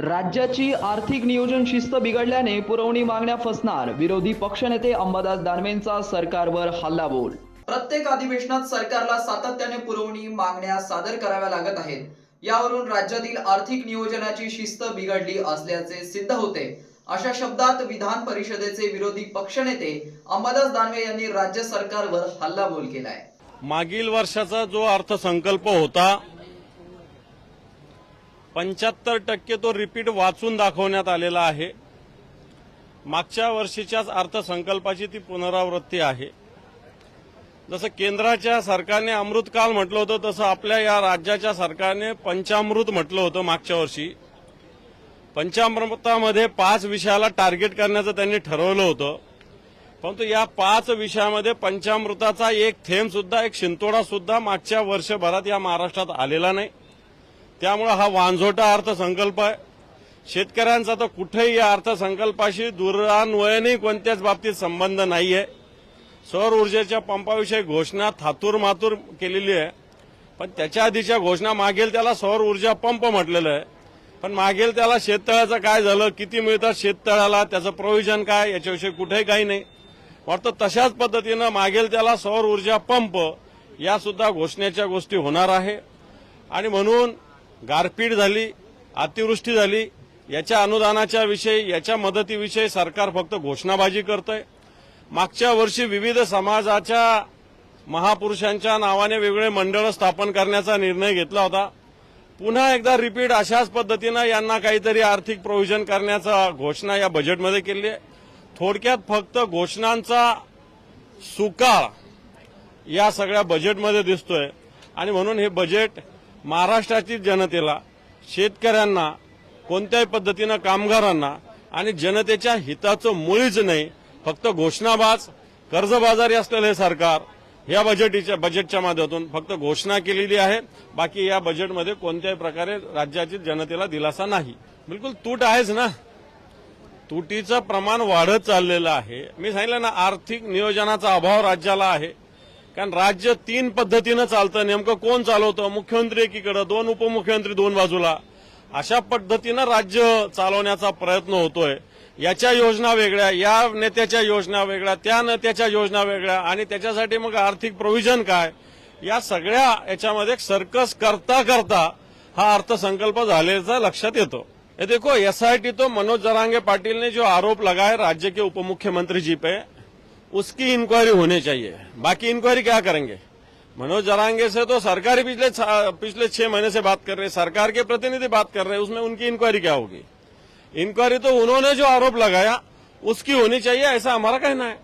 राज्याची आर्थिक नियोजन शिस्त बिघडल्याने पुरवणी मागण्या फसणार. विरोधी पक्षनेते अंबादास दानवेंचा सरकारवर हल्लाबोल. प्रत्येक अधिवेशनात सरकारला सातत्याने पुरवणी मागण्या सादर कराव्या लागत आहेत. यावरून राज्यातील आर्थिक नियोजनाची शिस्त बिघडली असल्याचे सिद्ध होते. अशा शब्दात विधान परिषदेचे विरोधी पक्षनेते अंबादास दानवे यांनी राज्य सरकारवर हल्लाबोल केलाय. मागील वर्षाचा जो अर्थसंकल्प होता पंच्याहत्तर टक्के तो रिपीट वाचून दाखवण्यात आलेला आहे. मागच्या वर्षीच्याच अर्थसंकल्पाची ती पुनरावृत्ती आहे. जसं केंद्राच्या सरकारने अमृतकाल म्हटलं होतं तसं आपल्या या राज्याच्या सरकारने पंचामृत म्हटलं होतं मागच्या वर्षी. पंचामृतामध्ये पाच विषयाला टार्गेट करण्याचं त्यांनी ठरवलं होतं. परंतु या पाच विषयामध्ये पंचामृताचा एक थेंब सुद्धा एक शिंतोडा सुद्धा मागच्या वर्षभरात या महाराष्ट्रात आलेला नाही. त्यामुळे हा वांझोटा अर्थसंकल्प आहे. शेतकऱ्यांचा तर कुठेही या अर्थसंकल्पाशी दुरान्वयनही कोणत्याच बाबतीत संबंध नाही आहे सौर ऊर्जेच्या पंपाविषयी घोषणा थातूर मातूर केलेली आहे. पण त्याच्या आधीच्या घोषणा मागेल त्याला सौर ऊर्जा पंप म्हटलेलं आहे. पण मागेल त्याला शेततळ्याचं काय झालं किती मिळतात शेततळ्याला त्याचं प्रोव्हिजन काय याच्याविषयी कुठेही काही नाही. वाटतं तशाच पद्धतीनं मागेल त्याला सौर ऊर्जा पंप या सुद्धा घोषणेच्या गोष्टी होणार आहे. आणि म्हणून गारपीट झाली अतिवृष्टी झाली याच्या अनुदानाच्या विषयी याच्या मदतीविषयी सरकार फक्त घोषणाबाजी करतंय. मागच्या वर्षी विविध समाजाच्या महापुरुषांच्या नावाने वेगळे मंडळ स्थापन करण्याचा निर्णय घेतला होता. पुन्हा एकदा रिपीट अशाच पद्धतीनं यांना काहीतरी आर्थिक प्रोव्हिजन करण्याचा घोषणा या बजेटमध्ये केली आहे. थोडक्यात फक्त घोषणांचा सुकाळ या सगळ्या बजेटमध्ये दिसतोय. आणि म्हणून हे बजेट महाराष्ट्रातील जनतेला शेतकऱ्यांना कोणत्याही पद्धतीनं कामगारांना आणि जनतेच्या हिताचं मुळीच नाही फक्त घोषणाबाज कर्जबाजारी असलेलं हे सरकार या बजेटीच्या बजेटच्या माध्यमातून फक्त घोषणा केलेली आहे. बाकी या बजेटमध्ये कोणत्याही प्रकारे राज्यातील जनतेला दिलासा नाही. बिलकुल तूट आहेच ना? तुटीचं प्रमाण वाढत चाललेलं आहे. मी सांगितलं ना आर्थिक नियोजनाचा अभाव राज्याला आहे. कारण राज्य तीन पद्धतीनं चालतं. नेमकं कोण चालवतं? मुख्यमंत्री एकीकडे दोन उपमुख्यमंत्री दोन बाजूला. अशा पद्धतीनं राज्य चालवण्याचा प्रयत्न होतोय. याच्या योजना वेगळ्या या नेत्याच्या योजना वेगळ्या त्या नेत्याच्या योजना वेगळ्या आणि त्याच्यासाठी मग आर्थिक प्रोव्हिजन काय? या सगळ्या याच्यामध्ये सर्कस करता करता हा अर्थसंकल्प झाल्याचा लक्षात येतो. देखो एसआईटी तो मनोज जरांगे पाटिल ने जो आरोप लगाए राज्य के उप मुख्यमंत्री जी पे उसकी इंक्वायरी होनी चाहिए। बाकी इंक्वायरी क्या करेंगे? मनोज जरांगे से तो सरकारी पिछले पिछले छह महीने से बात कर रहे हैं। सरकार के प्रतिनिधि बात कर रहे हैं उसमें उनकी इंक्वायरी क्या होगी? इंक्वायरी तो उन्होंने जो आरोप लगाया उसकी होनी चाहिए ऐसा हमारा कहना है।